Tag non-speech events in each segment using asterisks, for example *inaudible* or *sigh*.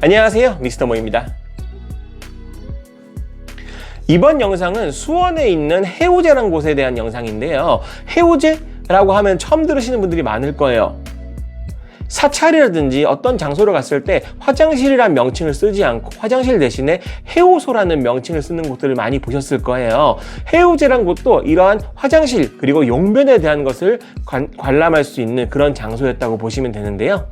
안녕하세요 미스터 모입니다 이번 영상은 수원에 있는 해우제라는 곳에 대한 영상인데요 해우제라고 하면 처음 들으시는 분들이 많을 거예요 사찰이라든지 어떤 장소를 갔을 때 화장실이란 명칭을 쓰지 않고 화장실 대신에 해우소라는 명칭을 쓰는 곳들을 많이 보셨을 거예요. 해우제란 곳도 이러한 화장실 그리고 용변에 대한 것을 관, 관람할 수 있는 그런 장소였다고 보시면 되는데요.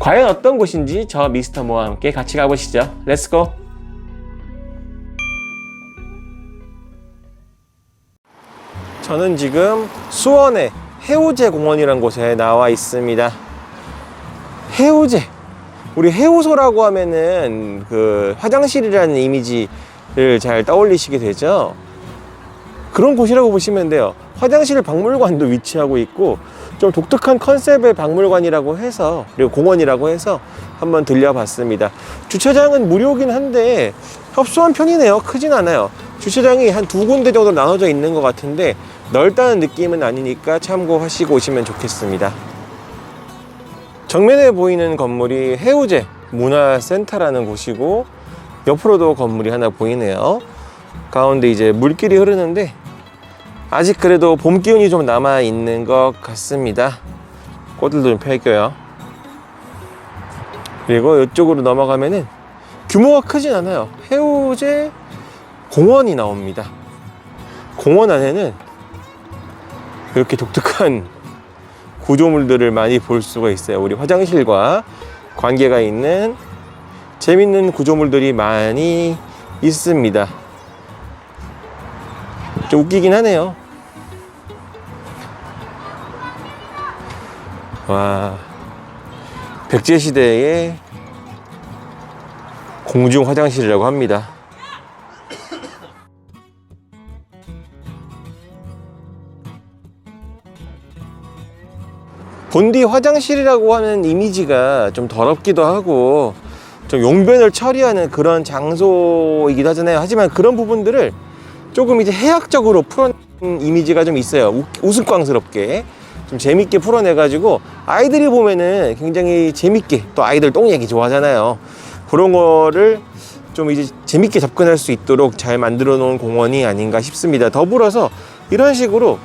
과연 어떤 곳인지 저 미스터 모와 함께 같이 가보시죠. 렛츠고! 저는 지금 수원의 해우제 공원이라는 곳에 나와 있습니다. 해우제. 우리 해우소라고 하면은 그 화장실이라는 이미지를 잘 떠올리시게 되죠. 그런 곳이라고 보시면 돼요. 화장실 박물관도 위치하고 있고 좀 독특한 컨셉의 박물관이라고 해서 그리고 공원이라고 해서 한번 들려봤습니다. 주차장은 무료긴 한데 협소한 편이네요. 크진 않아요. 주차장이 한 두 군데 정도 나눠져 있는 것 같은데 넓다는 느낌은 아니니까 참고하시고 오시면 좋겠습니다. 정면에 보이는 건물이 해우제 문화센터라는 곳이고 옆으로도 건물이 하나 보이네요. 가운데 이제 물길이 흐르는데 아직 그래도 봄 기운이 좀 남아 있는 것 같습니다. 꽃들도 좀 펴있고요. 그리고 이쪽으로 넘어가면은 규모가 크진 않아요. 해우제 공원이 나옵니다. 공원 안에는 이렇게 독특한 구조물들을 많이 볼 수가 있어요. 우리 화장실과 관계가 있는 재밌는 구조물들이 많이 있습니다. 좀 웃기긴 하네요. 와, 백제 시대의 공중 화장실이라고 합니다. 본디 화장실이라고 하는 이미지가 좀 더럽기도 하고 좀 용변을 처리하는 그런 장소이기도 하잖아요. 하지만 그런 부분들을 조금 이제 해학적으로 풀어낸 이미지가 좀 있어요. 우, 우스꽝스럽게 좀 재밌게 풀어내가지고 아이들이 보면은 굉장히 재밌게 또 아이들 똥 얘기 좋아하잖아요. 그런 거를 좀 이제 재밌게 접근할 수 있도록 잘 만들어 놓은 공원이 아닌가 싶습니다. 더불어서 이런 식으로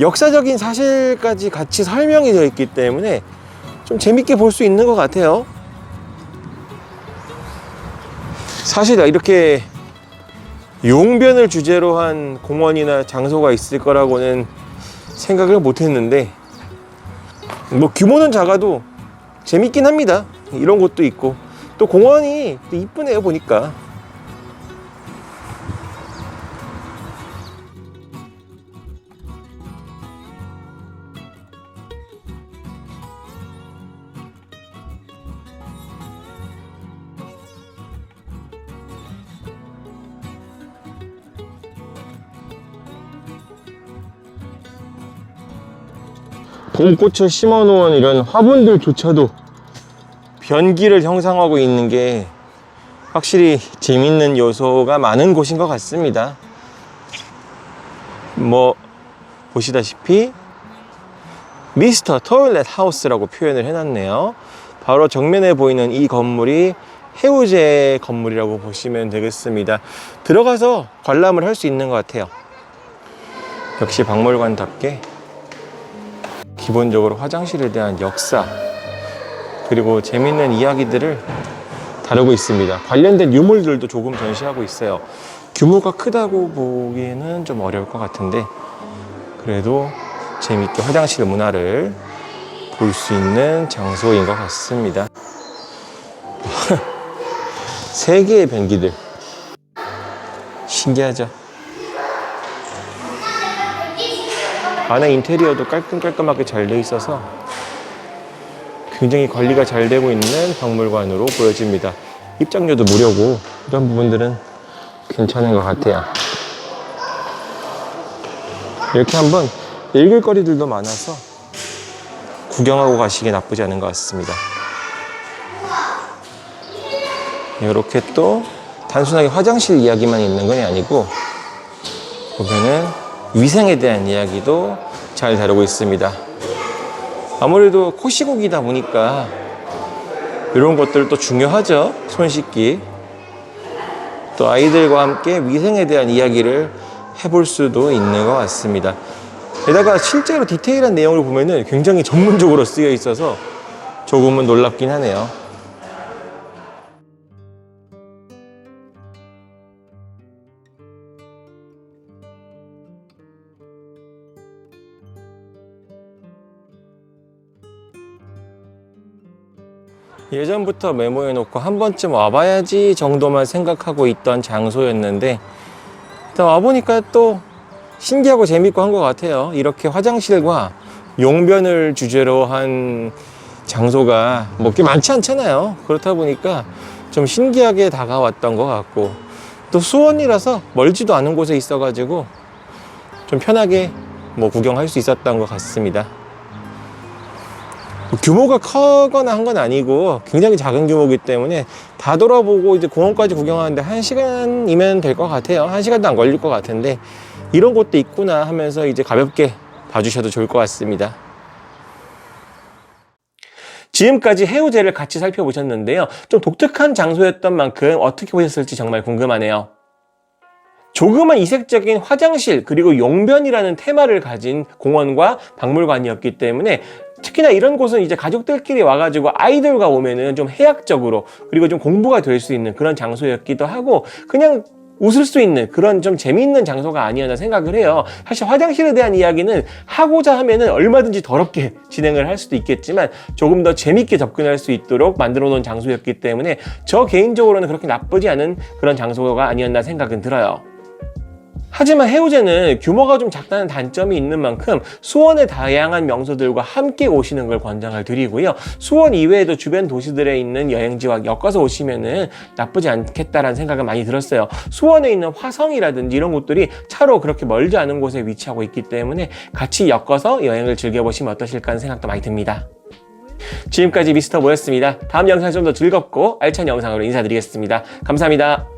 역사적인 사실까지 같이 설명이 되어 있기 때문에 좀 재밌게 볼 수 있는 것 같아요. 사실 이렇게 용변을 주제로 한 공원이나 장소가 있을 거라고는 생각을 못 했는데 뭐 규모는 작아도 재밌긴 합니다. 이런 곳도 있고 또 공원이 또 이쁘네요 보니까 봄꽃을 심어 놓은 이런 화분들조차도 변기를 형성하고 있는 게 확실히 재밌는 요소가 많은 곳인 것 같습니다. 뭐 보시다시피 미스터 토일렛 하우스라고 표현을 해놨네요. 바로 정면에 보이는 이 건물이 해우제 건물이라고 보시면 되겠습니다. 들어가서 관람을 할 수 있는 것 같아요. 역시 박물관답게 기본적으로 화장실에 대한 역사 그리고 재밌는 이야기들을 다루고 있습니다. 관련된 유물들도 조금 전시하고 있어요. 규모가 크다고 보기에는 좀 어려울 것 같은데 그래도 재밌게 화장실 문화를 볼 수 있는 장소인 것 같습니다. *laughs* 세 개의 변기들 신기하죠? 안에 인테리어도 깔끔깔끔하게 잘 돼 있어서 굉장히 관리가 잘 되고 있는 박물관으로 보여집니다. 입장료도 무료고 이런 부분들은 괜찮은 것 같아요. 이렇게 한번 읽을 거리들도 많아서 구경하고 가시기 나쁘지 않은 것 같습니다. 이렇게 또 단순하게 화장실 이야기만 있는 건 아니고 보면은 위생에 대한 이야기도 잘 다루고 있습니다. 아무래도 코 시국이다 보니까 이런 것들도 중요하죠. 손 씻기. 또 아이들과 함께 위생에 대한 이야기를 해볼 수도 있는 것 같습니다. 게다가 실제로 디테일한 내용을 보면은 굉장히 전문적으로 쓰여 있어서 조금은 놀랍긴 하네요. 예전부터 메모해 놓고 한 번쯤 와봐야지 정도만 생각하고 있던 장소였는데 일단 와보니까 또 신기하고 재밌고 한 것 같아요. 이렇게 화장실과 용변을 주제로 한 장소가 뭐 꽤 많지 않잖아요. 그렇다 보니까 좀 신기하게 다가왔던 것 같고 또 수원이라서 멀지도 않은 곳에 있어가지고 좀 편하게 뭐 구경할 수 있었던 것 같습니다. 뭐 규모가 커거나 한 건 아니고 굉장히 작은 규모이기 때문에 다 돌아보고 이제 공원까지 구경하는데 한 시간이면 될 것 같아요. 한 시간도 안 걸릴 것 같은데 이런 곳도 있구나 하면서 이제 가볍게 봐주셔도 좋을 것 같습니다. 지금까지 해우제를 같이 살펴보셨는데요. 좀 독특한 장소였던 만큼 어떻게 보셨을지 정말 궁금하네요. 조그만 이색적인 화장실 그리고 용변이라는 테마를 가진 공원과 박물관이었기 때문에 특히나 이런 곳은 이제 가족들끼리 와가지고 아이들과 오면은 좀 해학적으로 그리고 좀 공부가 될 수 있는 그런 장소였기도 하고 그냥 웃을 수 있는 그런 좀 재미있는 장소가 아니었나 생각을 해요. 사실 화장실에 대한 이야기는 하고자 하면은 얼마든지 더럽게 *laughs* 진행을 할 수도 있겠지만 조금 더 재밌게 접근할 수 있도록 만들어 놓은 장소였기 때문에 저 개인적으로는 그렇게 나쁘지 않은 그런 장소가 아니었나 생각은 들어요. 하지만 해우제는 규모가 좀 작다는 단점이 있는 만큼 수원의 다양한 명소들과 함께 오시는 걸 권장을 드리고요. 수원 이외에도 주변 도시들에 있는 여행지와 엮어서 오시면은 나쁘지 않겠다라는 생각은 많이 들었어요. 수원에 있는 화성이라든지 이런 곳들이 차로 그렇게 멀지 않은 곳에 위치하고 있기 때문에 같이 엮어서 여행을 즐겨보시면 어떠실까 하는 생각도 많이 듭니다. 지금까지 미스터 모였습니다. 다음 영상 좀 더 즐겁고 알찬 영상으로 인사드리겠습니다. 감사합니다.